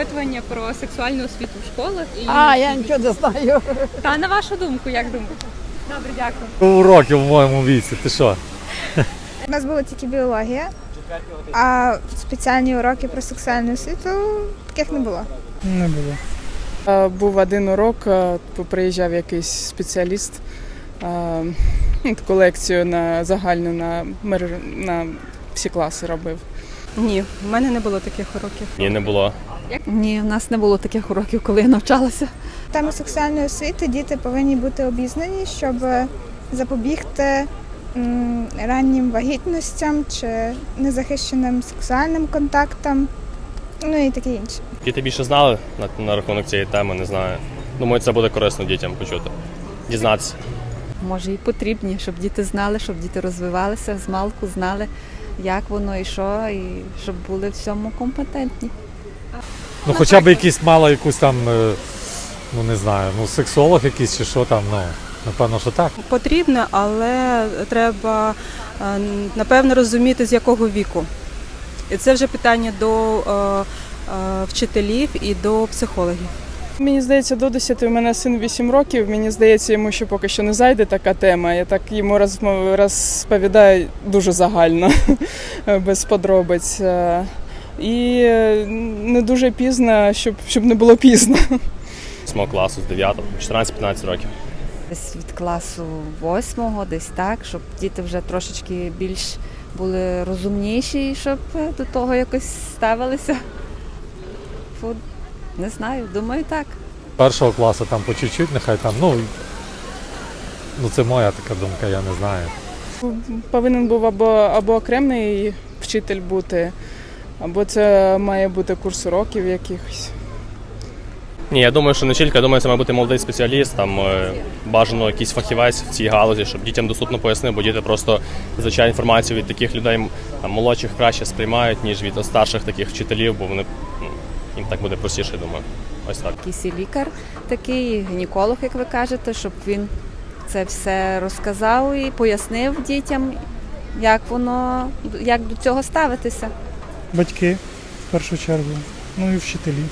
опитування про сексуальну освіту в школах. І... А, я нічого не знаю. Та на вашу думку, як думаєте? Добре, дякую. Уроків в моєму віці, ти що? У нас була тільки біологія, а спеціальні уроки про сексуальну освіту таких не було. Не було. Був один урок, приїжджав якийсь спеціаліст, ну, таку лекцію на загальну на, мер- на всі класи робив. Ні, в мене не було таких уроків. Ні, не було. Ні, в нас не було таких уроків, коли я навчалася. Теми сексуальної освіти діти повинні бути обізнані, щоб запобігти раннім вагітностям чи незахищеним сексуальним контактам, ну і таке інше. Діти більше знали на, на рахунок цієї теми, не знаю. Думаю, це буде корисно дітям почути. Дізнатися. Може, і потрібні, щоб діти знали, щоб діти розвивалися з малку, знали, як воно і що, і щоб були в цьому компетентні. Ну хоча б якийсь мало якусь там, е, ну не знаю, ну сексолог якийсь чи що там, ну, напевно, що так. Потрібно, але треба е, напевно розуміти з якого віку. І це вже питання до е, е, вчителів і до психологів. Мені здається, до 10 у мене син 8 років. Мені здається, йому ще поки що не зайде така тема. Я так йому розповідаю дуже загально, без подробиць. І е, не дуже пізно, щоб, щоб не було пізно. З мого класу, з 9, 14-15 років. Десь від класу восьмого, десь так, щоб діти вже трошечки більш були розумніші, щоб е, до того якось ставилися. Фу, не знаю, думаю, так. Першого класу там по чуть-чуть, нехай там, ну, ну це моя така думка, я не знаю. Повинен був або, або окремий вчитель бути, або це має бути курс уроків якихось. Ні, я думаю, що не вчителька, я думаю, це має бути молодий спеціаліст, там е, бажано якийсь фахівець в цій галузі, щоб дітям доступно пояснив, бо діти просто звичайно інформацію від таких людей там, молодших краще сприймають, ніж від старших таких вчителів, бо вони ну, їм так буде простіше, я думаю. Ось так. Якийсь лікар такий, гінеколог, як ви кажете, щоб він це все розказав і пояснив дітям, як воно, як до цього ставитися. Батьки в першу чергу, ну і вчителі.